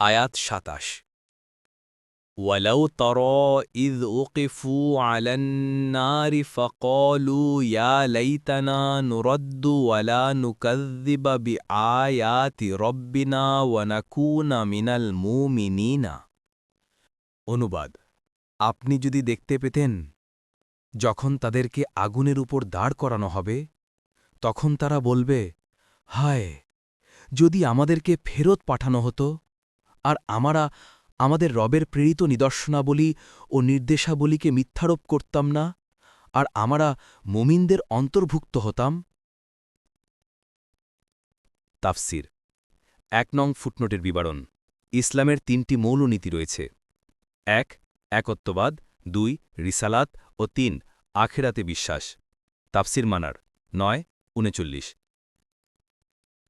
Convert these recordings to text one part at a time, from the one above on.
আয়াত সাতাশ ولو ترى إذ وقفوا على النار فقالوا يا ليتنا نرد ولا نكذب بآيات ربنا ونكون من المؤمنين অনুবাদ আপনি যদি দেখতে পেতেন যখন তাদেরকে আগুনের উপর দাঁড় করানো হবে তখন তারা বলবে হায় যদি আমাদেরকে ফেরত পাঠানো হতো আর আমরা আমাদের রবের প্রেরিত নিদর্শনাবলী ও নির্দেশাবলীকে মিথ্যারোপ করতাম না, আর আমরা মুমিনদের অন্তর্ভুক্ত হতাম। তাফসির। এক নং ফুটনোটের বিবরণ। ইসলামের তিনটি মৌলনীতি রয়েছে। এক, একত্ববাদ। দুই, রিসালাত। ও তিন, আখেরাতে বিশ্বাস। তাফসির মানার। নয়, উনচল্লিশ।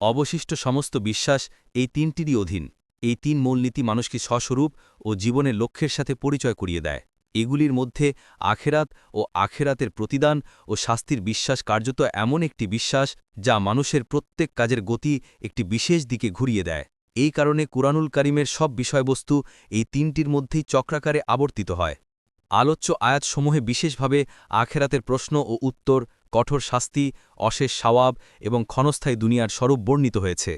অবশিষ্ট সমস্ত বিশ্বাস এই তিনটিরই অধীন। এই তিন মূলনীতি মানুষকে স্বস্বরূপ ও জীবনের লক্ষ্যের সাথে পরিচয় করিয়ে দেয়। এগুলির মধ্যে আখেরাত ও আখেরাতের প্রতিদান ও শাস্তির বিশ্বাস কার্যত এমন একটি বিশ্বাস যা মানুষের প্রত্যেক কাজের গতি একটি বিশেষ দিকে ঘুরিয়ে দেয়। এই কারণে কুরআনুল কারিমের সব বিষয়বস্তু এই তিনটির মধ্যেই চক্রাকারে আবর্তিত হয়। আলোচ্য আয়াতসমূহে বিশেষভাবে আখেরাতের প্রশ্ন ও উত্তর, কঠোর শাস্তি, অশেষ সওয়াব এবং ক্ষণস্থায়ী দুনিয়ার স্বরূপ বর্ণিত হয়েছে।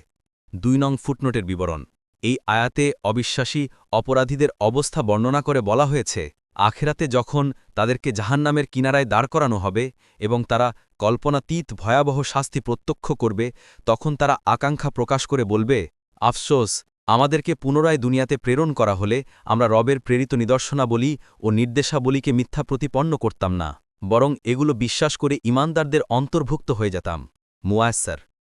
দুই নং ফুটনোটের বিবরণ। এই আয়াতে অবিশ্বাসী অপরাধীদের অবস্থা বর্ণনা করে বলা হয়েছে, আখেরাতে যখন তাদেরকে জাহান্নামের কিনারায় দাঁড় করানো হবে এবং তারা কল্পনাতীত ভয়াবহ শাস্তি প্রত্যক্ষ করবে, তখন তারা আকাঙ্ক্ষা প্রকাশ করে বলবে, আফসোস, আমাদেরকে পুনরায় দুনিয়াতে প্রেরণ করা হলে আমরা রবের প্রেরিত নিদর্শনাবলী ও নির্দেশাবলীকে মিথ্যা প্রতিপন্ন করতাম না, বরং এগুলো বিশ্বাস করে ইমানদারদের অন্তর্ভুক্ত হয়ে যেতাম। মুয়ায়সার